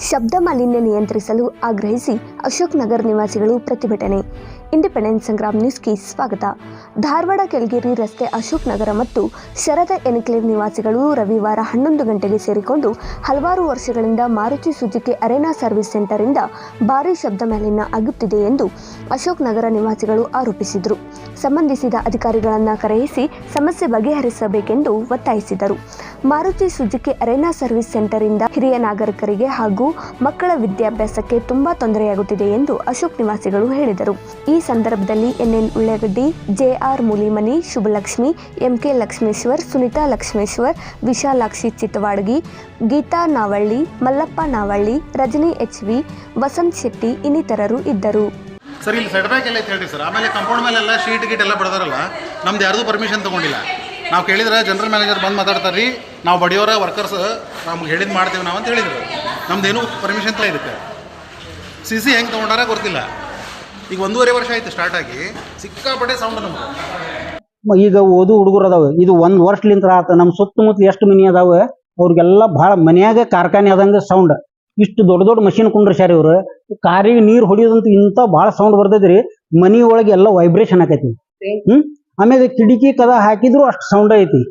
ಶಬ್ದ ಮಾಲಿನ್ಯ ನಿಯಂತ್ರಿಸಲು ಆಗ್ರಹಿಸಿ ಅಶೋಕ್ ನಗರ್ ನಿವಾಸಿಗಳು ಪ್ರತಿಭಟನೆ. ಇಂಡಿಪೆಂಡೆನ್ಸ್ ಸಂಗ್ರಾಮ್ ನ್ಯೂಸ್ಗೆ ಸ್ವಾಗತ. ಧಾರವಾಡ, ಕೆಳಗೇರಿ ರಸ್ತೆ ಅಶೋಕ್ ನಗರ ಮತ್ತು ಶರದ ಎನ್ಕ್ಲೇವ್ ನಿವಾಸಿಗಳು ರವಿವಾರ ಹನ್ನೊಂದು ಗಂಟೆಗೆ ಸೇರಿಕೊಂಡು ಹಲವಾರು ವರ್ಷಗಳಿಂದ ಮಾರುತಿ ಸುಜುಕಿ ಅರೆನಾ ಸರ್ವಿಸ್ ಸೆಂಟರಿಂದ ಭಾರೀ ಶಬ್ದ ಮಾಲಿನ್ಯ ಆಗುತ್ತಿದೆ ಎಂದು ಅಶೋಕ್ ನಗರ ನಿವಾಸಿಗಳು ಆರೋಪಿಸಿದರು. ಸಂಬಂಧಿಸಿದ ಅಧಿಕಾರಿಗಳನ್ನು ಕರೆಯಿಸಿ ಸಮಸ್ಯೆ ಬಗೆಹರಿಸಬೇಕೆಂದು ಒತ್ತಾಯಿಸಿದರು. ಮಾರುತಿ ಸುಜುಕಿ ಅರೆನಾ ಸರ್ವಿಸ್ ಸೆಂಟರಿಂದ ಹಿರಿಯ ನಾಗರಿಕರಿಗೆ ಹಾಗೂ ಮಕ್ಕಳ ವಿದ್ಯಾಭ್ಯಾಸಕ್ಕೆ ತುಂಬಾ ತೊಂದರೆಯಾಗುತ್ತಿದೆ ಎಂದು ಅಶೋಕ್ ನಿವಾಸಿಗಳು ಹೇಳಿದರು. ಸಂದರ್ಭದಲ್ಲಿ NN Ullagaddi, JR Mulimani, Shubhalakshmi, MK Lakshmeshwar, Sunita Lakshmeshwar, Vishalakshi Chittawadagi, Geeta Navalli, Mallappa Navalli, Rajani H V Vasant Shetty ಇನ್ನಿತರರು ಇದ್ದರು. ಸರ್, ಇಲ್ಲಿ ಸೆಟ್ ಬ್ಯಾಕ್ ಎಲ್ಲ ಹೇಳಿ ಸರ್. ಆಮೇಲೆ ಕಂಪೌಂಡ್ ಮೇಲೆಲ್ಲ ಶೀಟ್ ಗೀಟ್ ಎಲ್ಲ ಬಡದರಲ್ಲ, ನಮ್ದು ಯಾರ್ದು ಪರ್ಮಿಷನ್ ತಗೊಂಡಿಲ್ಲ. ನಾವು ಕೇಳಿದ್ರೆ ಜನರಲ್ ಮ್ಯಾನೇಜರ್ ಬಂದು ಮಾತಾಡ್ತಾರೆ ರೀ ನಾವು ಬಡಿಯೋರ ವರ್ಕರ್ಸ್ ನಮ್ಗೆ ಹೇಳಿದ್ ಮಾಡ್ತೀವಿ ನಾವು ಅಂತ ಹೇಳಿದ್ರು. ನಮ್ದೇನು ಪರ್ಮಿಷನ್ ಇಲ್ಲ ಇದಕ್ಕೆ. ಸಿ ಸಿ ಹೆಂಗೆ ತೊಗೊಂಡಾರ ಗೊತ್ತಿಲ್ಲ. ಈಗ ಒಂದೂವರೆ ವರ್ಷ ಆಯ್ತು ಸ್ಟಾರ್ಟ್ ಆಗಿ. ಸಿಕ್ಕಾಪಟ್ಟೆ ಸೌಂಡ್ ನಮ್ಗೆ ಈಗ ಓದು ಹುಡುಗರು ಅದಾವೆ. ಇದು ಒಂದ್ ವರ್ಷಲಿಂತ ಆತ. ನಮ್ಮ ಸುತ್ತಮುತ್ತ ಎಷ್ಟು ಮನಿ ಅದಾವೆ, ಅವ್ರಿಗೆಲ್ಲ ಭಾಳ ಮನ್ಯಾಗ ಕಾರ್ಖಾನೆ ಆದಂಗ ಸೌಂಡ್ ಇಷ್ಟು ದೊಡ್ಡ ದೊಡ್ಡ ಮಷಿನ್ ಕುಂಡ್ರಸ್ಯಾರ ಇವ್ರು. ಕಾರಿಗೆ ನೀರ್ ಹೊಡಿಯೋದಂತ ಇಂಥ ಭಾಳ ಸೌಂಡ್ ಬರ್ತೈತ್ರಿ. ಮನಿ ಒಳಗೆ ಎಲ್ಲ ವೈಬ್ರೇಷನ್ ಆಕೈತಿ. ಹ್ಮ್? ಆಮ್ಯಾಗ ಕಿಟಕಿ ಕದ ಹಾಕಿದ್ರು ಅಷ್ಟು ಸೌಂಡ್ ಐತಿ.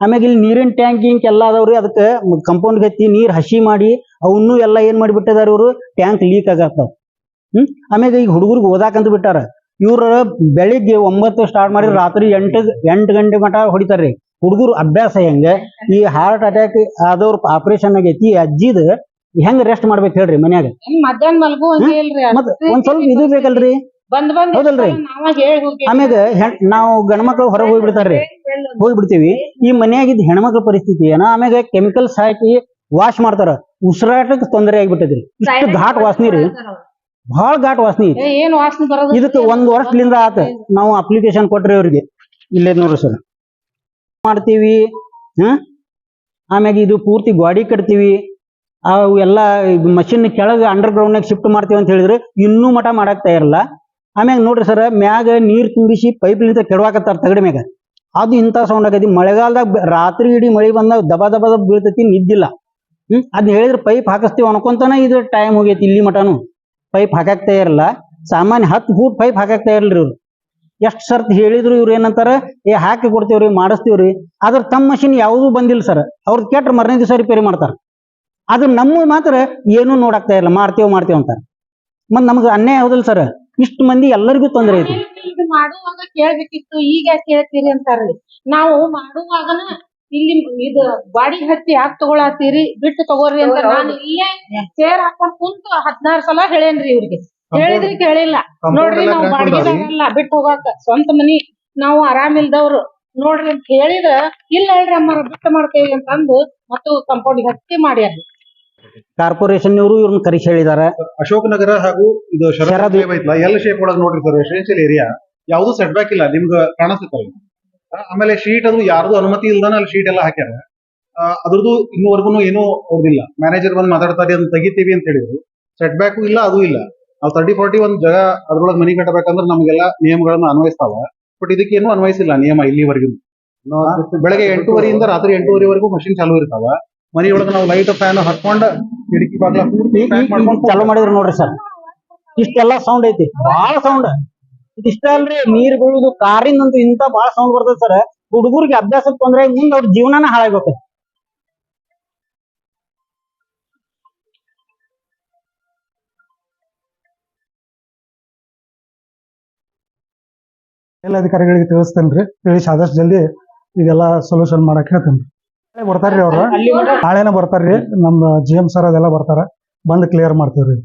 ಆಮ್ಯಾಗ ಇಲ್ಲಿ ನೀರಿನ ಟ್ಯಾಂಕ್ ಗಿಂಕ್ ಎಲ್ಲ ಅದಾವ್ರಿ. ಅದಕ್ಕೆ ಕಂಪೌಂಡ್ ಹತ್ತಿ ನೀರ್ ಹಸಿ ಮಾಡಿ, ಅವನ್ನೂ ಎಲ್ಲ ಏನ್ ಮಾಡಿಬಿಟ್ಟಿದಾರ ಇವರು? ಟ್ಯಾಂಕ್ ಲೀಕ್ ಆಗತ್ತಾವ. ಹ್ಮ್? ಆಮೇಲೆ ಈಗ ಹುಡುಗರಿಗೆ ಓದಾಕಂತ ಬಿಟ್ಟಾರ. ಇವ್ರ ಬೆಳಿಗ್ಗೆ ಒಂಬತ್ತು ಸ್ಟಾರ್ಟ್ ಮಾಡಿ ರಾತ್ರಿ ಎಂಟು ಎಂಟು ಗಂಟೆ ಮಟ ಹೊಡಿತಾರ್ರಿ. ಹುಡುಗರು ಅಭ್ಯಾಸ ಹೆಂಗ? ಈ ಹಾರ್ಟ್ ಅಟ್ಯಾಕ್ ಆದವ್ರ ಆಪರೇಷನ್ ಆಗೈತಿ ಅಜ್ಜಿದ ಹೆಂಗ್ ರೆಸ್ಟ್ ಮಾಡ್ಬೇಕು ಹೇಳ್ರಿ ಮನ್ಯಾಗ? ಮತ್ ಒಂದ್ ಸ್ವಲ್ಪ ಇದು ಬೇಕಲ್ರಿ? ಹೌದಲ್ರಿ? ಆಮೇಲೆ ಆಮ್ಯಾಗ ನಾವು ಗಂಡ್ಮಕ್ಳು ಹೊರಗೆ ಹೋಗ್ಬಿಡ್ತಾರ್ರಿ. ಹೋಗ್ಬಿಡ್ತೀವಿ. ಈ ಮನ್ಯಾಗಿದ್ದ ಹೆಣ್ಮಕ್ಳ ಪರಿಸ್ಥಿತಿ ಏನ? ಆಮ್ಯಾಗ ಕೆಮಿಕಲ್ಸ್ ಹಾಕಿ ವಾಶ್ ಮಾಡ್ತಾರ. ಉಸಿರಾಟಕ್ಕೆ ತೊಂದರೆ ಆಗ್ಬಿಟ್ಟೈತ್ರಿ ಇಷ್ಟು ಘಾಟ್ ವಾಸನಿ ರೀ ಬಹಳ ಘಾಟ್ ವಾಸನಿ ಏನ್ ವಾಸನೆ ಬರೋದು? ಇದಕ್ಕೆ ಒಂದ್ ವರ್ಷದಿಂದ ಆತ ನಾವು ಅಪ್ಲಿಕೇಶನ್ ಕೊಟ್ರಿ ಅವ್ರಿಗೆ ಇಲ್ಲೇ ನೋಡ್ರಿ ಸರ್. ಮಾಡ್ತೀವಿ ಹ? ಆಮ್ಯಾಗ ಇದು ಪೂರ್ತಿ ಗಾಡಿ ಕಟ್ತೀವಿ. ಅವು ಎಲ್ಲ ಮಷಿನ್ ಕೆಳಗೆ ಅಂಡರ್ ಗ್ರೌಂಡ್ನಾಗ ಶಿಫ್ಟ್ ಮಾಡ್ತೀವಿ ಅಂತ ಹೇಳಿದ್ರೆ ಇನ್ನೂ ಮಠ ಮಾಡಕ್ ತಯಾರಿಲ್ಲ. ಆಮ್ಯಾಗ ನೋಡ್ರಿ ಸರ್ ಮ್ಯಾಗ ನೀರ್ ತುಂಬಿಸಿ ಪೈಪ್ಲಿಂದ ಕೆಡವಾಕತ್ತಾರ ತಗಡಿ ಮ್ಯಾಗ. ಅದು ಇಂಥ ಸೌಂಡ್ ಆಗೈತಿ. ಮಳೆಗಾಲದಾಗ ರಾತ್ರಿ ಇಡೀ ಮಳೆ ಬಂದಾಗ ದಬ ದಬ ದಬ ಬೀಳ್ತೈತಿ ನಿದ್ದಿಲ್ಲ. ಹ್ಮ್? ಅದ್ನ ಹೇಳಿದ್ರೆ ಪೈಪ್ ಹಾಕಿಸ್ತೀವಿ ಅನ್ಕೊಂತಾನ ಇದು ಟೈಮ್ ಹೋಗೈತಿ ಇಲ್ಲಿ ಮಟನು ಪೈಪ್ ಹಾಕಕ್ ತಯಾರಿಲ್ಲ. ಸಾಮಾನ್ಯ ಹತ್ತು ಫೂಟ್ ಪೈಪ್ ಹಾಕಕ್ ತಯಾರಿಲ್ರಿ ಇವ್ರು. ಎಷ್ಟು ಸರ್ತ್ ಹೇಳಿದ್ರು ಇವ್ರು ಏನಂತಾರ, ಏ, ಹಾಕಿ ಕೊಡ್ತೀವ್ರಿ, ಮಾಡಿಸ್ತೀವ್ರಿ. ಆದ್ರ ತಮ್ಮ ಮಷಿನ್ ಯಾವುದೂ ಬಂದಿಲ್ಲ ಸರ್. ಅವ್ರದ್ದು ಕೆಟ್ಟ ಮರನೇ ದಿವಸ ರಿಪೇರಿ ಮಾಡ್ತಾರ. ಆದ್ರ ನಮ್ಮ ಮಾತ್ರ ಏನೂ ನೋಡಾಕ್ತಾ ಇರಲ್ಲ ಮಾಡ್ತೇವ್ ಮಾಡ್ತೇವ್ ಅಂತಾರ. ಮತ್ ನಮ್ಗೆ ಅನ್ಯಾಯ ಹೌದಲ್ಲ ಸರ್. ಇಷ್ಟು ಮಂದಿ ಎಲ್ಲರಿಗೂ ತೊಂದರೆ ಐತಿ ಮಾಡುವಾಗ ಕೇಳ್ಬೇಕಿತ್ತು. ಈಗ ಕೇಳ್ತೀರಿ ಅಂತಾರ್ರಿ. ನಾವು ಮಾಡುವಾಗನ ಇಲ್ಲಿ ಇದು ಬಾಡಿ ಹತ್ತಿ ಯಾಕೆ ತಗೊಳತ್ತೀರಿ? ಬಿಟ್ಟು ತಗೋರಿ ಅಂತ ನಾನು ಇಲ್ಲೇ ಚೇರ್ ಹಾಕೊಂಡ್ ಕುಂತು ಹದಿನಾರು ಸಲ ಹೇಳೇನ್ರಿ ಇವ್ರಿಗೆ? ಹೇಳಿದ್ರಿ ಕೇಳಿಲ್ಲ. ನೋಡ್ರಿ ನಾವು ಬಾಡಿಗೆದಾರಲ್ಲ ಬಿಟ್ಟು ಹೋಗಾಕ ಸ್ವಂತ ಮನಿ ನಾವು ಆರಾಮಿಲ್ದವ್ರು ನೋಡ್ರಿ ಅಂತ ಹೇಳಿದ್ರ ಇಲ್ಲ ಹೇಳ್ರಿ ಅಮ್ಮಾರ ಬಿಟ್ಟು ಮಾಡ್ತೇವಿ ಅಂತ ಅಂದು ಮತ್ತು ಕಂಪೌಂಡ್ ಹತ್ತಿ ಮಾಡ್ಯಾರ ಕಾರ್ಪೊರೇಷನ್ ಅವರು ಇವ್ರನ್ನ ಕರೆಸಿ ಹೇಳಿದ್ದಾರೆ ಅಶೋಕ್ ನಗರ ಹಾಗೂ ಇದು ಶರದ್ ಎಲ್ಲ ಶೇಪ್ ಒಳಗೆ ನೋಡ್ರಿ ಸರ್ ರೆಸಿಡೆನ್ಶಿಯಲ್ ಏರಿಯಾ ಯಾವ್ದು ಸೆಟ್ ಬ್ಯಾಕ್ ಇಲ್ಲ ನಿಮ್ಗೆ ಕಾಣಿಸುತ್ತಲ್ಲ ಆಮೇಲೆ ಶೀಟ್ ಅದು ಯಾರ್ದು ಅನುಮತಿ ಇಲ್ದಾನ ಅಲ್ಲಿ ಶೀಟ್ ಎಲ್ಲ ಹಾಕ್ಯಾರ. ಅದ್ರದ್ದು ಇನ್ನೂವರೆಗೂ ಏನೂ ಅವ್ರದಿಲ್ಲ. ಮ್ಯಾನೇಜರ್ ಬಂದು ಮಾತಾಡ್ತಾರೆ ಅದನ್ನ ತೆಗಿತೀವಿ ಅಂತ ಹೇಳಿದ್ರು. ಸೆಟ್ ಬ್ಯಾಕು ಇಲ್ಲ ಅದು ಇಲ್ಲ. ನಾವು ತರ್ಟಿ ಫಾರ್ಟಿ ಒಂದ್ ಜಾಗ ಅದ್ರೊಳಗೆ ಮನಿ ಕಟ್ಟಬೇಕಂದ್ರೆ ನಮಗೆಲ್ಲ ನಿಯಮಗಳನ್ನ ಅನ್ವಯಿಸ್ತಾವ. ಬಟ್ ಇದಕ್ಕೇನು ಅನ್ವಯಿಸಿಲ್ಲ ನಿಯಮ ಇಲ್ಲಿವರೆಗೂ ಬೆಳಗ್ಗೆ ಎಂಟೂವರೆಯಿಂದ ರಾತ್ರಿ ಎಂಟೂವರೆವರೆಗೂ ಮಷಿನ್ ಚಾಲೂ ಇರ್ತಾವ. ಮನೆಯೊಳಗೆ ನಾವು ಲೈಟ್ ಫ್ಯಾನ್ ಹಾಕೊಂಡ್ ಕಿಟಕಿ ಬಾಗ್ಲ ಚಾಲೂ ಮಾಡಿದ್ರು ನೋಡ್ರಿ ಸರ್. ಇಷ್ಟೆಲ್ಲ ಸೌಂಡ್ ಐತಿ. ಬಹಳ ಸೌಂಡ್ ಇಷ್ಟ ಅಲ್ರಿ ನೀರ್ ಬೀಳುದು ಕಾರಿಂದಂತೂ ಇಂತ ಬಹಳ ಸೌಂಡ್ ಬರ್ತದೆ ಸರ್. ಹುಡುಗರಿಗೆ ಅಭ್ಯಾಸಕ್ಕೆ ತೊಂದ್ರೆ ಮುಂದ್ ಅವ್ರ ಜೀವನನ ಹಾಳಾಗೋಕೆ ಎಲ್ಲ ಅಧಿಕಾರಿಗಳಿಗೆ ತಿಳಿಸ್ತೇನ್ರಿ ತಿಳಿಸಿ ಆದಷ್ಟು ಜಲ್ದಿ ಇದೆಲ್ಲ ಸೊಲ್ಯೂಷನ್ ಮಾಡಕ್ ಹೇಳ್ತೇನೆ ಬರ್ತಾರ್ರಿ ಅವ್ರ. ನಾಳೆನ ಬರ್ತಾರ್ರಿ ನಮ್ಮ ಜಿ ಎಂ ಸರ್ ಅದೆಲ್ಲ ಬರ್ತಾರ. ಬಂದ್ ಕ್ಲಿಯರ್ ಮಾಡ್ತೀವ್ರಿ.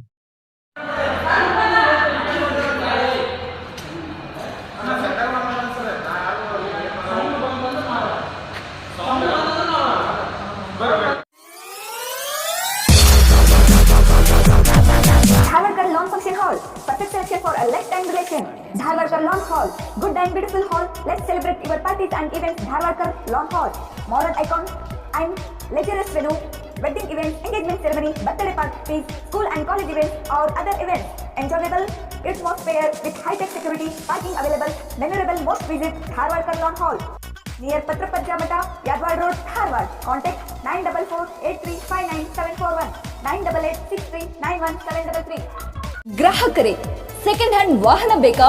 and beautiful hall. Let's celebrate your parties and events. Dharwarkar Lawn Hall. Modern icon and luxurious venue. Wedding events, engagement ceremony, birthday parties, school and college events or other events. Enjoyable atmosphere with high-tech security, parking available. Memorable most visit Dharwarkar Lawn Hall. Near ಪತ್ರಪಂಚ Math Yadwad road Dharwad contact nine double four eight three five nine seven four one nine double eight six three nine one seven double three ಗ್ರಾಹಕರೇ second hand ವಾಹನ ಬೇಕಾ